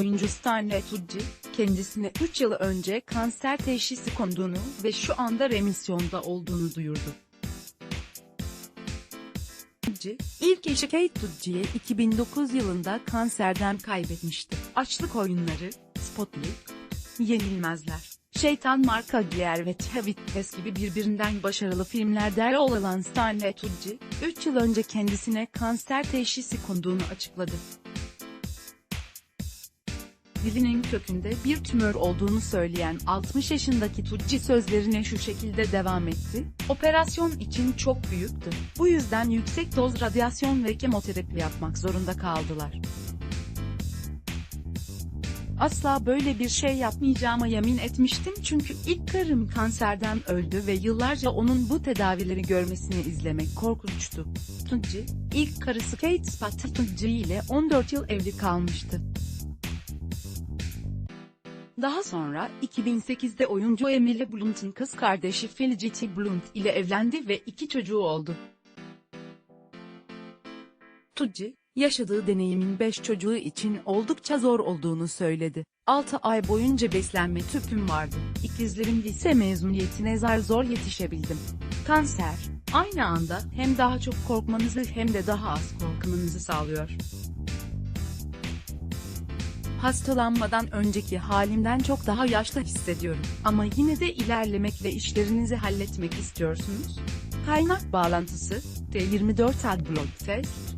oyuncu Stanley Tucci, kendisine 3 yıl önce kanser teşhisi konduğunu ve şu anda remisyonda olduğunu duyurdu. Tucci, ilk eşi Kate Tucci'ye 2009 yılında kanserden kaybetmişti. Açlık oyunları, Spotlight, Yenilmezler, Şeytan Marka Giyer ve Tevittes gibi birbirinden başarılı filmlerde rol alan Stanley Tucci, 3 yıl önce kendisine kanser teşhisi konduğunu açıkladı. Dilinin kökünde bir tümör olduğunu söyleyen 60 yaşındaki Tucci sözlerine şu şekilde devam etti. Operasyon için çok büyüktü. Bu yüzden yüksek doz radyasyon ve kemoterapi yapmak zorunda kaldılar. Asla böyle bir şey yapmayacağıma yemin etmiştim çünkü ilk karım kanserden öldü ve yıllarca onun bu tedavileri görmesini izlemek korkunçtu. Tucci, ilk karısı Kate Spade Tucci ile 14 yıl evli kalmıştı. Daha sonra 2008'de oyuncu Emily Blunt'un kız kardeşi Felicity Blunt ile evlendi ve iki çocuğu oldu. Tucci, yaşadığı deneyimin 5 çocuğu için oldukça zor olduğunu söyledi. 6 ay boyunca beslenme tüpüm vardı. İkizlerim lise mezuniyetine zar zor yetişebildim. Kanser, aynı anda hem daha çok korkmanızı hem de daha az korkmanızı sağlıyor. Hastalanmadan önceki halimden çok daha yaşlı hissediyorum. Ama yine de ilerlemek ve işlerinizi halletmek istiyorsunuz. Kaynak bağlantısı, T24 Adblock Test,